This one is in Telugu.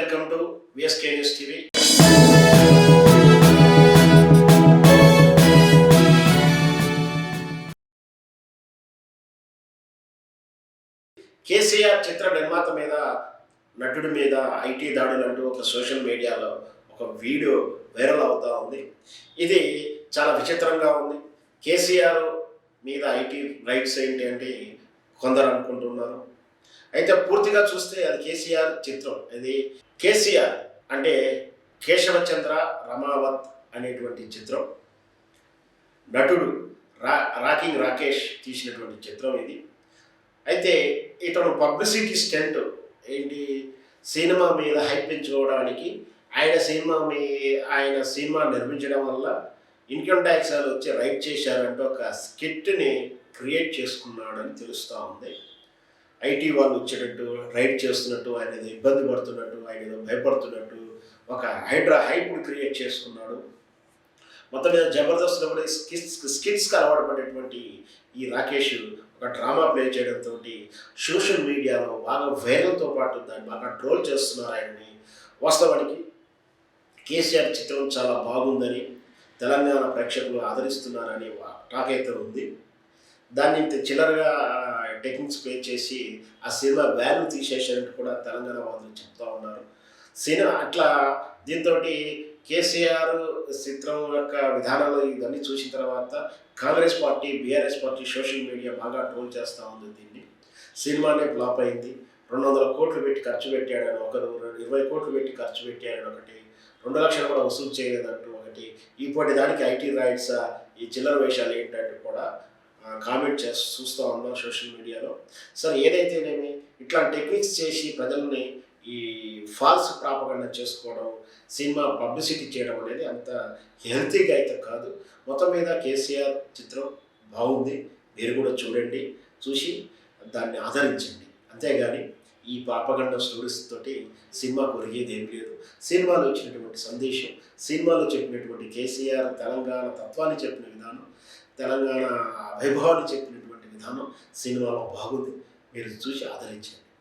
Welcome to VSK news TV KCR చిత్ర నిర్మాత మీద నటుడి మీద ఐటీ దాడులు అంటూ ఒక సోషల్ మీడియాలో ఒక వీడియో వైరల్ అవుతా ఉంది. ఇది చాలా విచిత్రంగా ఉంది. కేసీఆర్ మీద ఐటీ రైట్స్ ఏంటి అంటే కొందరు అనుకుంటున్నారు. అయితే పూర్తిగా చూస్తే అది కేసీఆర్ చిత్రం. ఇది కేసీఆర్ అంటే కేశవచంద్ర రమావత్ అనేటువంటి చిత్రం. నటుడు రా రాకింగ్ రాకేష్ తీసినటువంటి చిత్రం ఇది. అయితే ఇతను పబ్లిసిటీ స్టెంట్ ఏంటి? సినిమా మీద హైప్ పెంచుకోవడానికి ఆయన సినిమా మీ ఆయన సినిమా నిర్మించడం వల్ల ఇన్కమ్ ట్యాక్స్ వాళ్ళు వచ్చి రైట్ చేశారంటే ఒక స్కిట్ని క్రియేట్ చేసుకున్నాడని తెలుస్తూ ఉంది. ఐటీ వాళ్ళు వచ్చేటట్టు రైడ్ చేస్తున్నట్టు ఆయన ఏదో ఇబ్బంది పడుతున్నట్టు ఆయన ఏదో భయపడుతున్నట్టు ఒక హైడ్రా హైప్ని క్రియేట్ చేసుకున్నాడు. మొత్తం మీద జబర్దస్త్లో కూడా స్కిట్స్ స్కిట్స్కి అలవాటు పడేటువంటి ఈ రాకేష్ ఒక డ్రామా ప్లే చేయడంతో సోషల్ మీడియాలో బాగా వైరల్తో పాటు దాన్ని బాగా ట్రోల్ చేస్తున్నారు ఆయన్ని. వాస్తవానికి కేసీఆర్ చిత్రం చాలా బాగుందని తెలంగాణ ప్రేక్షకులు ఆదరిస్తున్నారని టాక్ అయితే ఉంది. దాన్ని ఇంత చిల్లరగా టెక్నిక్స్ ప్లే చేసి ఆ సినిమా వాల్యూ తీసేసారంటూ కూడా తెలంగాణ వాళ్ళు చెప్తా ఉన్నారు. సినిమా అట్లా దీంతో కేసీఆర్ చిత్రం యొక్క విధానాలు ఇవన్నీ చూసిన తర్వాత Congress party BRS party social media బాగా ట్రోల్ చేస్తూ ఉంది దీన్ని. సినిమానే ఫ్లాప్ అయింది. రెండు వందల కోట్లు పెట్టి ఖర్చు పెట్టాడని ఒకరు ఇరవై కోట్లు పెట్టి ఖర్చు పెట్టాడని ఒకటి రెండు లక్షలు కూడా వసూలు చేయలేదంటూ ఒకటి. ఇప్పటి దానికి ఐటీ రైట్స్ ఈ చిల్లర వేషాలు ఏంటంటే కూడా కామెంట్ చేస్తూ చూస్తూ ఉన్నాం సోషల్ మీడియాలో సరే ఏదైతేనేమి ఇట్లా టెక్నిక్స్ చేసి ప్రజల్ని ఈ ఫాల్స్ ప్రాపగండ చేసుకోవడం సినిమా పబ్లిసిటీ చేయడం అనేది అంత హెల్తీగా అయితే కాదు. మొత్తం మీద కేసీఆర్ చిత్రం బాగుంది. మీరు కూడా చూడండి చూసి దాన్ని ఆదరించండి. అంతేగాని ఈ పాపగండ స్టోరీస్ తోటి సినిమాకు ఒరిగేది ఏం లేదు. సినిమాలో వచ్చినటువంటి సందేశం సినిమాలో చెప్పినటువంటి కేసీఆర్ తెలంగాణ తత్వాన్ని చెప్పిన విధానం తెలంగాణ వైభవాన్ని చెప్పినటువంటి విధానం సినిమాలో బాగుంది. మీరు చూసి ఆదరించండి.